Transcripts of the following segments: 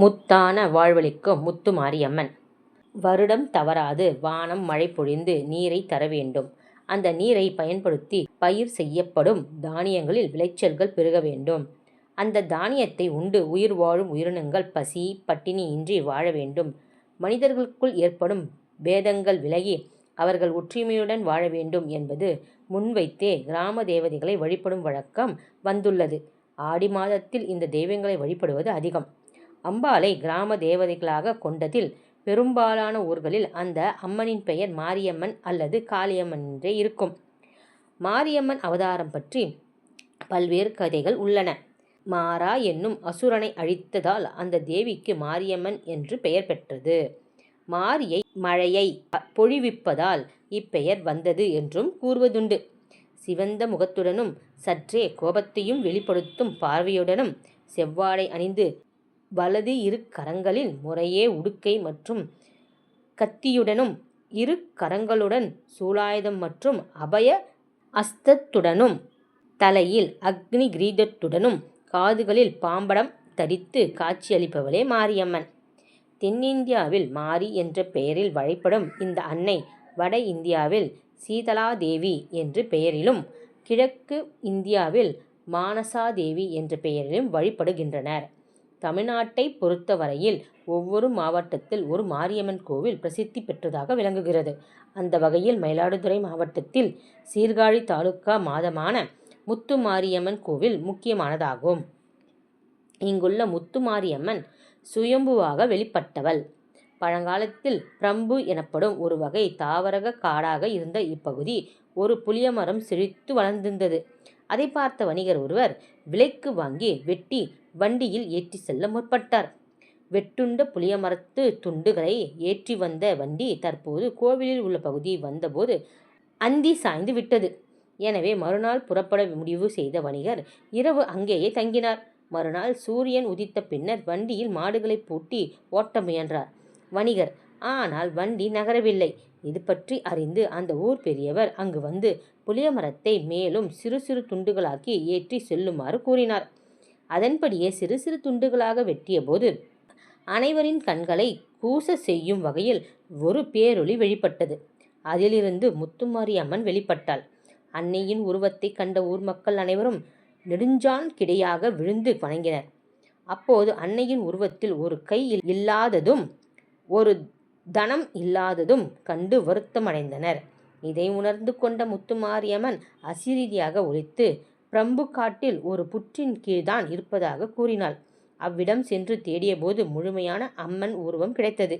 முத்தான வாழ்வளிக்கும் முத்துமாரியம்மன் வருடம் தவறாது வானம் மழை பொழிந்து நீரை தர வேண்டும். அந்த நீரை பயன்படுத்தி பயிர் செய்யப்படும் தானியங்களில் விளைச்சல்கள் பெருக வேண்டும். அந்த தானியத்தை உண்டு உயிர் வாழும் உயிரினங்கள் பசி, பட்டினி இன்றி வாழ வேண்டும். மனிதர்களுக்குள் ஏற்படும் பேதங்கள் விலகி அவர்கள் ஒற்றுமையுடன் வாழ வேண்டும் என்பது முன்வைத்தே கிராம தேவதைகளை வழிபடும் வழக்கம் வந்துள்ளது. ஆடி மாதத்தில் இந்த தெய்வங்களை வழிபடுவது அதிகம். அம்பாளை கிராம தேவதைகளாக கொண்டதில் பெரும்பாலான ஊர்களில் அந்த அம்மனின் பெயர் மாரியம்மன் அல்லது காளியம்மன் என்றே இருக்கும். மாரியம்மன் அவதாரம் பற்றி பல்வேறு கதைகள் உள்ளன. மாரா என்னும் அசுரனை அழித்ததால் அந்த தேவிக்கு மாரியம்மன் என்று பெயர் பெற்றது. மாரியை மழையை பொழிவிப்பதால் இப்பெயர் வந்தது என்றும் கூறுவதுண்டு. சிவந்த முகத்துடனும் சற்றே கோபத்தையும் வெளிப்படுத்தும் பார்வையுடனும் செவ்வாடை அணிந்து வலது இரு கரங்களில் முறையே உடுக்கை மற்றும் கத்தியுடனும் இரு கரங்களுடன் சூலாயுதம் மற்றும் அபய அஸ்தத்துடனும் தலையில் அக்னி கிரீதத்துடனும் காதுகளில் பாம்படம் தரித்து காட்சியளிப்பவளே மாரியம்மன். தென்னிந்தியாவில் மாரி என்ற பெயரில் வழிபடும் இந்த அன்னை வட இந்தியாவில் சீதலாதேவி என்ற பெயரிலும் கிழக்கு இந்தியாவில் மானசாதேவி என்ற பெயரிலும் வழிபடுகின்றனர். தமிழ்நாட்டை பொறுத்தவரையில் ஒவ்வொரு மாவட்டத்தில் ஒரு மாரியம்மன் கோவில் பிரசித்தி பெற்றதாக விளங்குகிறது. அந்த வகையில் மயிலாடுதுறை மாவட்டத்தில் சீர்காழி தாலுகா மாதமான முத்து மாரியம்மன் கோவில் முக்கியமானதாகும். இங்குள்ள முத்து மாரியம்மன் சுயம்புவாக வெளிப்பட்டவள். பழங்காலத்தில் பிரம்பு எனப்படும் ஒரு வகை தாவரக காடாக இருந்த இப்பகுதி ஒரு புளியமரம் செழித்து வளர்ந்திருந்தது. அதை பார்த்த வணிகர் ஒருவர் விலைக்கு வாங்கி வெட்டி வண்டியில் ஏற்றி செல்ல முற்பட்டார். வெட்டுண்ட புளியமரத்து துண்டுகளை ஏற்றி வந்த வண்டி தற்போது கோவிலில் உள்ள பகுதி வந்தபோது அந்தி சாய்ந்து விட்டது. எனவே மறுநாள் புறப்பட முடிவு செய்த வணிகர் இரவு அங்கேயே தங்கினார். மறுநாள் சூரியன் உதித்த பின்னர் வண்டியில் மாடுகளை பூட்டி ஓட்ட முயன்றார் வணிகர். ஆனால் வண்டி நகரவில்லை. இது பற்றி அறிந்து அந்த ஊர் பெரியவர் அங்கு வந்து புளியமரத்தை மேலும் சிறு சிறு துண்டுகளாக்கி ஏற்றிச் செல்லுமாறு கூறினார். அதன்படியே சிறு சிறு துண்டுகளாக வெட்டியபோது அனைவரின் கண்களை கூச செய்யும் வகையில் ஒரு பேரொளி வெளிப்பட்டது. அதிலிருந்து முத்துமாரியம்மன் வெளிப்பட்டாள். அன்னையின் உருவத்தைக் கண்ட ஊர் மக்கள் அனைவரும் நெடுஞ்சான் கிடையாக விழுந்து வணங்கினர். அப்போது அன்னையின் உருவத்தில் ஒரு கை இல்லாததும் ஒரு தனம் இல்லாததும் கண்டு வருத்தமடைந்தனர். இதை உணர்ந்து கொண்ட முத்துமாரியம்மன் அசிரீதியாக ஒழித்து பிரம்பு காட்டில் ஒரு புற்றின் கீழ்தான் இருப்பதாக கூறினாள். அவ்விடம் சென்று தேடியபோது முழுமையான அம்மன் உருவம் கிடைத்தது.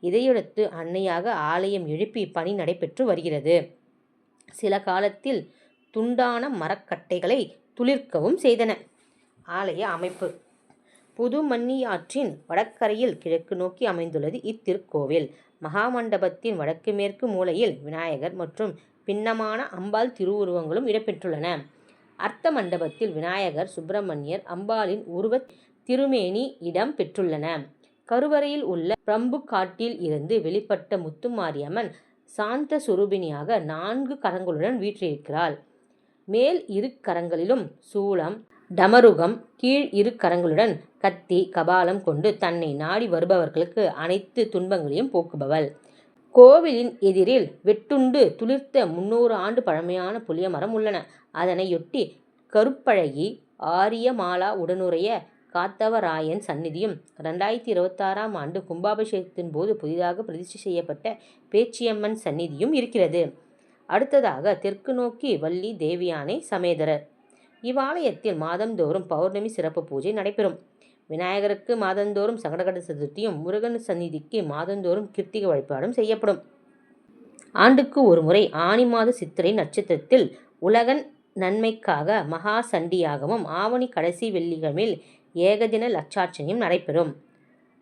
இதையடுத்து அன்னையாக ஆலயம் எழுப்பி பணி நடைபெற்று வருகிறது. சில காலத்தில் துண்டான மரக்கட்டைகளை துளிர்க்கவும் செய்தன. ஆலய அமைப்பு புதுமன்னியாற்றின் வடக்கரையில் கிழக்கு நோக்கி அமைந்துள்ளது இத்திருக்கோவில். மகாமண்டபத்தின் வடக்கு மேற்கு மூலையில் விநாயகர் மற்றும் பின்னமான அம்பாள் திருவுருவங்களும் இடம்பெற்றுள்ளன. அர்த்த மண்டபத்தில் விநாயகர் சுப்பிரமணியர் அம்பாளின் உருவத் திருமேனி இடம் பெற்றுள்ளன. கருவறையில் உள்ள பிரம்புக்காட்டில் இருந்து வெளிப்பட்ட முத்துமாரியம்மன் சாந்த சுரூபிணியாக நான்கு கரங்களுடன் வீற்றிருக்கிறாள். மேல் இரு கரங்களிலும் சூளம் டமருகம் கீழ் இரு கரங்களுடன் கத்தி கபாலம் கொண்டு தன்னை நாடி வருபவர்களுக்கு அனைத்து துன்பங்களையும் போக்குபவள். கோவிலின் எதிரில் வெட்டுண்டு துளிர்த்த முந்நூறு ஆண்டு பழமையான புளியமரம் உள்ளன. அதனையொட்டி கருப்பழகி ஆரியமாலா உடனுடைய காத்தவராயன் சந்நிதியும் ரெண்டாயிரத்தி இருபத்தாறாம் ஆண்டு கும்பாபிஷேகத்தின் போது புதிதாக பிரதிஷ்டை செய்யப்பட்ட பேச்சியம்மன் சந்நிதியும் இருக்கிறது. அடுத்ததாக தெற்கு நோக்கி வள்ளி தேவியானை சமேதரர். இவ்வாலயத்தில் மாதந்தோறும் பௌர்ணமி சிறப்பு பூஜை நடைபெறும். விநாயகருக்கு மாதந்தோறும் சங்கடகட சதுர்த்தியும் முருகன் சந்நிதிக்கு மாதந்தோறும் கிருத்திகை வழிபாடும் செய்யப்படும். ஆண்டுக்கு ஒருமுறை ஆனி மாத சித்திரை நட்சத்திரத்தில் உலகன் நன்மைக்காக மகா சண்டியாகவும் ஆவணி கடைசி வெள்ளிக்கிழமையில் ஏகதின லட்சார்ச்சனையும் நடைபெறும்.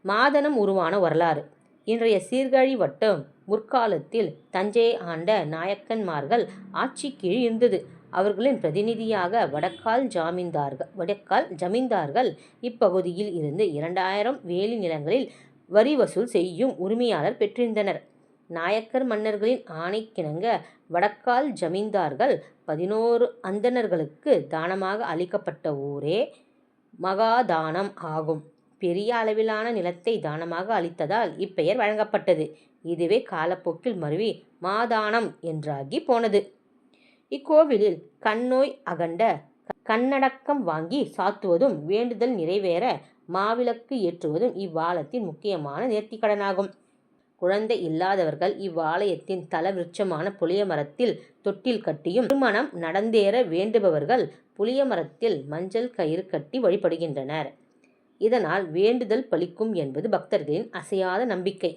மாதனம் உருவான வரலாறு இன்றைய சீர்காழி வட்டம் முற்காலத்தில் தஞ்சையை ஆண்ட நாயக்கன்மார்கள் ஆட்சி கீழ் இருந்தது. அவர்களின் பிரதிநிதியாக வடக்கால் ஜாமீன்தார்கள் வடக்கால் ஜமீன்தார்கள் இப்பகுதியில் இருந்து இரண்டாயிரம் வேலி நிலங்களில் வரி வசூல் செய்யும் உரிமையாளர் பெற்றிருந்தனர். நாயக்கர் மன்னர்களின் ஆணைக்கிணங்க வடக்கால் ஜமீன்தார்கள் பதினோரு அந்தணர்களுக்கு தானமாக அளிக்கப்பட்ட ஊரே மகாதானம் ஆகும். பெரிய அளவிலான நிலத்தை தானமாக அளித்ததால் இப்பெயர் வழங்கப்பட்டது. இதுவே காலப்போக்கில் மருவி மாதானம் என்றாகி போனது. இக்கோவிலில் கண்ணோய் அகண்ட கண்ணடக்கம் வாங்கி சாத்துவதும் வேண்டுதல் நிறைவேற மாவிளக்கு ஏற்றுவதும் இவ்வாலத்தின் முக்கியமான நேர்த்திக்கடனாகும். குழந்தை இல்லாதவர்கள் இவ்வாலயத்தின் தல விருட்சமான புளியமரத்தில் தொட்டில் கட்டியும் திருமணம் நடந்தேற வேண்டுபவர்கள் புளியமரத்தில் மஞ்சள் கயிறு கட்டி வழிபடுகின்றனர். இதனால் வேண்டுதல் பலிக்கும் என்பது பக்தர்களின் அசையாத நம்பிக்கை.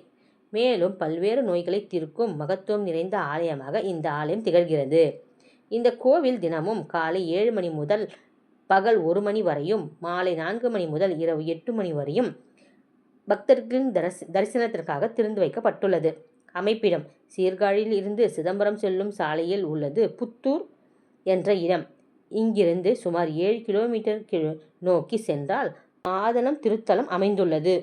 மேலும் பல்வேறு நோய்களை தீர்க்கும் மகத்துவம் நிறைந்த ஆலயமாக இந்த ஆலயம் திகழ்கிறது. இந்த கோவில் தினமும் காலை ஏழு மணி முதல் பகல் ஒரு மணி வரையும் மாலை நான்கு மணி முதல் இரவு எட்டு மணி வரையும் பக்தர்களின் தரிசனத்திற்காக திறந்து வைக்கப்பட்டுள்ளது. அமைப்பிடம் சீர்காழியில் இருந்து சிதம்பரம் செல்லும் சாலையில் உள்ளது புத்தூர் என்ற இடம். இங்கிருந்து சுமார் ஏழு கிலோமீட்டர் நோக்கி சென்றால் மாதனம் திருத்தலம் அமைந்துள்ளது.